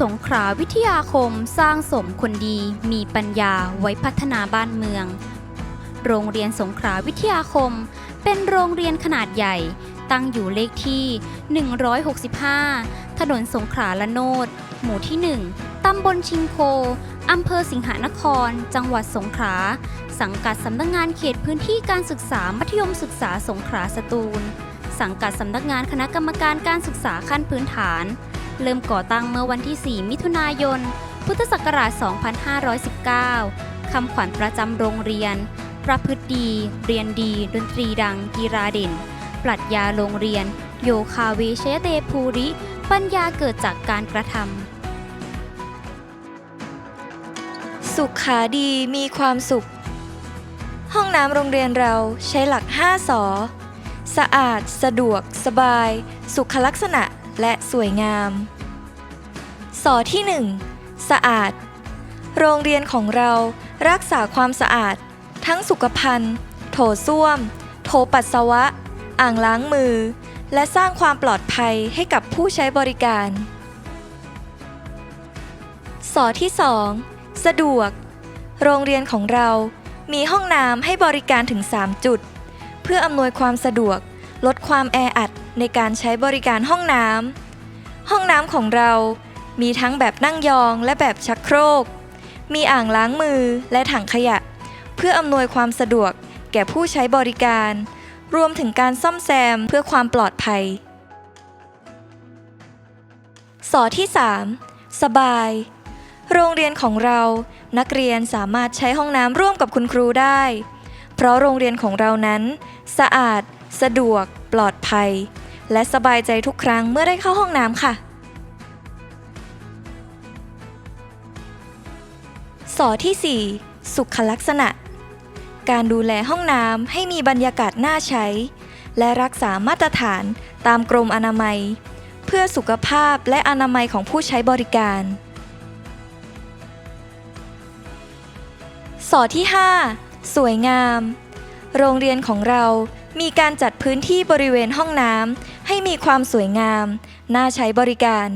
สงขลาวิทยาคมสร้างสมคนดีมีปัญญาไว้พัฒนาบ้านเมือง โรงเรียนสงขลาวิทยาคม เป็นโรงเรียนขนาดใหญ่ ตั้งอยู่เลขที่ 165 ถนนสงขลาละโนด หมู่ที่ 1 ตำบลชิงโค อำเภอสิงหานคร จังหวัดสงขลา สังกัดสำนักงานเขตพื้นที่การศึกษามัธยมศึกษาสงขลาสตูล สังกัดสำนักงานคณะกรรมการการศึกษาขั้นพื้นฐาน เริ่มก่อตั้งเมื่อวันที่ 4 มิถุนายน พุทธศักราช 2519 คำขวัญประจำโรงเรียน ประพฤติดี เรียนดี ดนตรีดัง กีฬาเด่น ปรัชญาโรงเรียน โยคาเวชยเตภูริ ปัญญาเกิดจากการกระทำ สุขาดีมีความสุข ห้องน้ำโรงเรียนเราใช้หลัก 5สอสะอาด สะดวก สบาย สุขลักษณะ และสวยงาม สอที่ 1 สะอาด โรงเรียนของเรารักษาความสะอาด ทั้งสุขภัณฑ์ โถส้วม โถปัสสาวะ อ่างล้างมือ และสร้างความปลอดภัยให้กับผู้ใช้บริการ สอที่ 2 สะดวก โรงเรียนของเรามีห้องน้ำให้บริการถึง 3 จุด เพื่ออำนวยความสะดวก ลดความแออัดในการใช้บริการห้องน้ำห้องน้ำของเรามีทั้งแบบนั่งยองและแบบชักโครก มีอ่างล้างมือและถังขยะ เพื่ออำนวยความสะดวกแก่ผู้ใช้บริการ รวมถึงการซ่อมแซมเพื่อความปลอดภัย สอที่ 3 สบาย โรงเรียนของเรานักเรียนสามารถใช้ห้องน้ำร่วมกับคุณครูได้ เพราะโรงเรียนของเรานั้น สะอาด สะดวก ปลอดภัย และสบายใจทุกครั้งเมื่อได้เข้าห้องน้ำค่ะ สอที่ 4 สุขลักษณะ การดูแลห้องน้ำให้มีบรรยากาศน่าใช้ และรักษามาตรฐานตามกรมอนามัย เพื่อสุขภาพและอนามัยของผู้ใช้บริการ สอที่ 5 สวยงาม โรงเรียนของเรา มีการจัดพื้นที่บริเวณห้องน้ำให้มีความสวยงาม น่าใช้บริการ